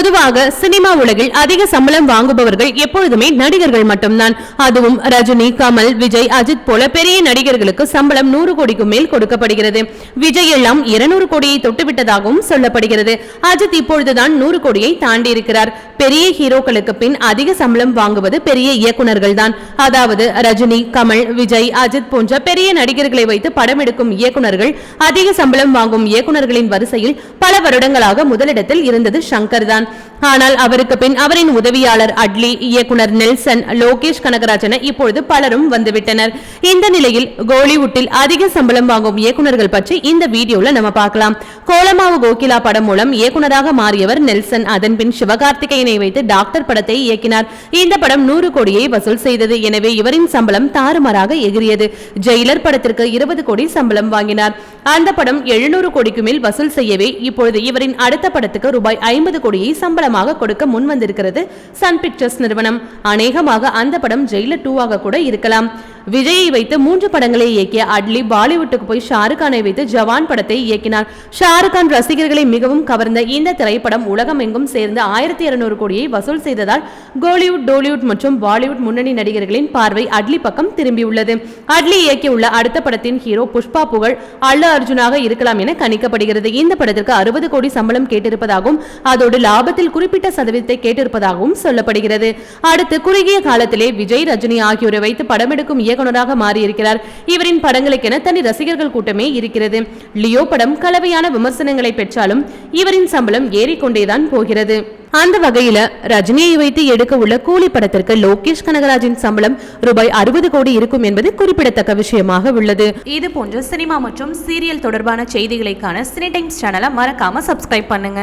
பொதுவாக சினிமா உலகில் அதிக சம்பளம் வாங்குபவர்கள் எப்பொழுதுமே நடிகர்கள் மட்டும்தான். அதுவும் ரஜினி கமல் விஜய் அஜித் போல பெரிய நடிகர்களுக்கு சம்பளம் நூறு கோடிக்கு மேல் கொடுக்கப்படுகிறது. விஜய் எல்லாம் இருநூறு கோடியை தொட்டுவிட்டதாகவும் சொல்லப்படுகிறது. அஜித் இப்பொழுதுதான் நூறு கோடியை தாண்டி இருக்கிறார் பெரிய ஹீரோக்களுக்கு பின் அதிக சம்பளம் வாங்குவது பெரிய இயக்குனர்கள் தான். அதாவது ரஜினி கமல் விஜய் அஜித் போன்ற பெரிய நடிகர்களை வைத்து படம் எடுக்கும் இயக்குனர்கள் அதிக சம்பளம் வாங்கும் இயக்குனர்களின் வரிசையில் பல வருடங்களாக முதலிடத்தில் இருந்தது சங்கர் தான். ஆனால் அவருக்கு பின் அவரின் உதவியாளர் அட்லி இயக்குனர் நெல்சன் லோகேஷ் கனகராஜன இப்பொழுது பலரும் வந்துவிட்டனர். இந்த நிலையில் கோலிவுட்டில் அதிக சம்பளம் வாங்கும் இயக்குநர்கள் பற்றி இந்த வீடியோல நம்ம பார்க்கலாம். கோலமாவு கோகிலா படம் மூலம் இயக்குனராக மாறியவர் நெல்சன். அதன்பின் சிவகார்த்திகேயனை வைத்து டாக்டர் படத்தை இயக்கினார். இந்த படம் நூறு கோடியை வசூல் செய்தது. எனவே இவரின் சம்பளம் தாறுமாறாக எகிரியது ஜெயிலர் படத்திற்கு இருபது கோடி சம்பளம் வாங்கினார். அந்த படம் எழுநூறு கோடிக்கு மேல் வசூல் செய்யவே இப்பொழுது இவரின் அடுத்த படத்துக்கு ரூபாய் ஐம்பது கோடியை சம்பளமாக கொடுக்க முன் வந்திருக்கிறது சன் பிக்சர்ஸ் நிறுவனம். அநேகமாக அந்த படம் ஜெயிலர் டூவாக கூட இருக்கலாம். விஜயை வைத்து மூன்று படங்களை இயக்கிய அட்லி பாலிவுட்டுக்கு போய் ஷாருக் கானை வைத்து ஜவான் படத்தை இயக்கினார். ஷாருக் கான் ரசிகர்களை மிகவும் கவர்ந்த இந்த திரைப்படம் உலகமெங்கும் சேர்ந்து ஆயிரத்தி இருநூறு கோடியை வசூல் செய்ததால் கோலிவுட் டோலிவுட் மற்றும் பாலிவுட் முன்னணி நடிகர்களின் பார்வை அட்லி பக்கம் திரும்பியுள்ளது. அட்லி இயக்கியுள்ள அடுத்த படத்தின் ஹீரோ புஷ்பா புகழ் அல்ல அர்ஜுனாக இருக்கலாம் என கணிக்கப்படுகிறது. இந்த படத்திற்கு அறுபது கோடி சம்பளம் கேட்டிருப்பதாகவும் அதோடு லாபத்தில் குறிப்பிட்ட சதவீதத்தை கேட்டிருப்பதாகவும் சொல்லப்படுகிறது. அடுத்து குறுகிய காலத்திலே விஜய் ரஜினி ஆகியோரை வைத்து படம் இயக்குநராக மாறியிருக்கிறார். இவரின் படங்களுக்கென தனி ரசிகர்கள் கூட்டமே இருக்கிறது. லியோ படம் கலவையான விமர்சனங்களை பெற்றாலும் இவரின் சம்பளம் ஏறிக்கொண்டேதான் போகிறது. அந்த வகையில ரஜினியை வைத்து எடுக்க உள்ள கூலி படத்திற்கு லோகேஷ் கனகராஜின் சம்பளம் ரூபாய் அறுபது கோடி இருக்கும் என்பது குறிப்பிடத்தக்க விஷயமாக உள்ளது. இது போன்ற சினிமா மற்றும் சீரியல் தொடர்பான செய்திகளைக்கான சினி டைம்ஸ் சேனலை மறக்காம சப்ஸ்கிரைப் பண்ணுங்க.